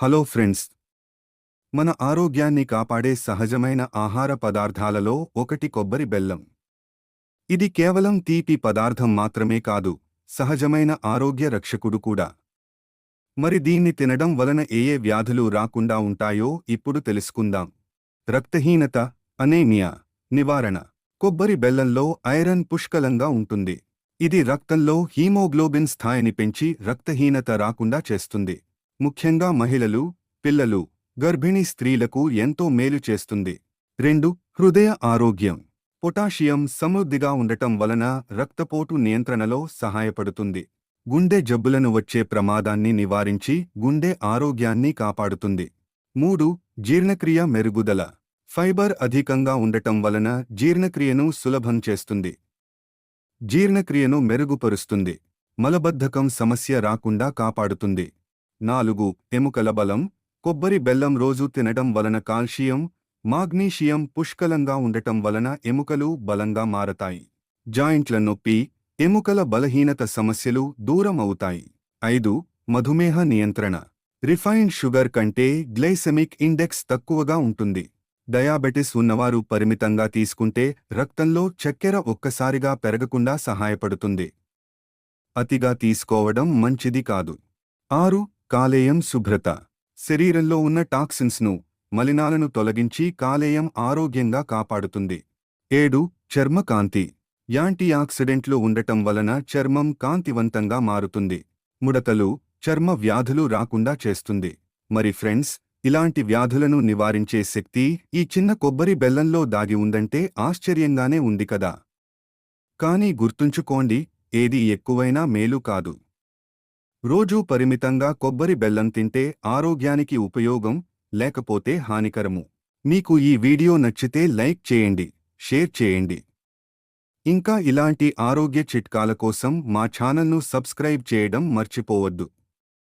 Hello friends. మన ఆరోగ్యాన్ని కాపాడే సహజమైన ఆహార పదార్థాలలో ఒకటి కొబ్బరి బెల్లం. ఇది కేవలం తీపి పదార్థం మాత్రమే కాదు సహజమైన ఆరోగ్య రక్షకుడు కూడా. మరి దీన్ని తినడం వలన ఏయే వ్యాధులు రాకుండా ఉంటాయో ఇప్పుడు తెలుసుకుందాం. రక్తహీనత అనేమియా నివారణ. కొబ్బరి బెల్లంలో ఐరన్ పుష్కలంగా ఉంటుంది. ఇది రక్తంలో హీమోగ్లోబిన్ స్థాయిని పెంచి రక్తహీనత రాకుండా చేస్తుంది. ముఖ్యంగా మహిళలు పిల్లలు గర్భిణీ స్త్రీలకు ఎంతో మేలు చేస్తుంది. రెండు హృదయ ఆరోగ్యం. పొటాషియం సమృద్ధిగా ఉండటం వలన రక్తపోటు నియంత్రణలో సహాయపడుతుంది. గుండె జబ్బులను వచ్చే ప్రమాదాన్ని నివారించి గుండె ఆరోగ్యాన్ని కాపాడుతుంది. మూడు జీర్ణక్రియ మెరుగుదల. ఫైబర్ అధికంగా ఉండటం వలన జీర్ణక్రియను సులభం చేస్తుంది. జీర్ణక్రియను మెరుగుపరుస్తుంది. మలబద్ధకం సమస్య రాకుండా కాపాడుతుంది. నాలుగు ఎముకల బలం కొబ్బరి బెల్లం రోజు తినడం వలన కాల్షియం మాగ్నీషియం పుష్కలంగా ఉండటం వలన ఎముకలు బలంగా మారతాయి. జాయింట్ల నొప్పి ఎముకల బలహీనత సమస్యలు దూరం అవుతాయి ఐదు మధుమేహ నియంత్రణ. రిఫైన్డ్ షుగర్ కంటే గ్లైసెమిక్ ఇండెక్స్ తక్కువగా ఉంటుంది. డయాబెటిస్ ఉన్నవారు పరిమితంగా తీసుకుంటే రక్తంలో చక్కెర ఒక్కసారిగా పెరగకుండా సహాయపడుతుంది. అతిగా తీసుకోవడం మంచిది కాదు. ఆరు కాలేయం శుభ్రత. శరీరంలో ఉన్న టాక్సిన్స్ను మలినాలను తొలగించి కాలేయం ఆరోగ్యంగా కాపాడుతుంది. ఏడు చర్మ కాంతి యాంటీ ఆక్సిడెంట్లు ఉండటం వలన చర్మం కాంతివంతంగా మారుతుంది. ముడతలు చర్మ వ్యాధులు రాకుండా చేస్తుంది. మరి ఫ్రెండ్స్ ఇలాంటి వ్యాధులను నివారించే శక్తి ఈ చిన్న కొబ్బరి బెల్లంలో దాగి ఉందంటే ఆశ్చర్యంగానే ఉంది కదా. కానీ గుర్తుంచుకోండి ఏది ఎక్కువైనా మేలు కాదు. రోజూ పరిమితంగా కొబ్బరి బెల్లం తింటే ఆరోగ్యానికి ఉపయోగం లేకపోతే హానికరము. మీకు ఈ వీడియో నచ్చితే లైక్ చేయండి షేర్ చేయండి. ఇంకా ఇలాంటి ఆరోగ్య చిట్కాల కోసం మా ఛానల్ను సబ్స్క్రైబ్ చేయడం మర్చిపోవద్దు.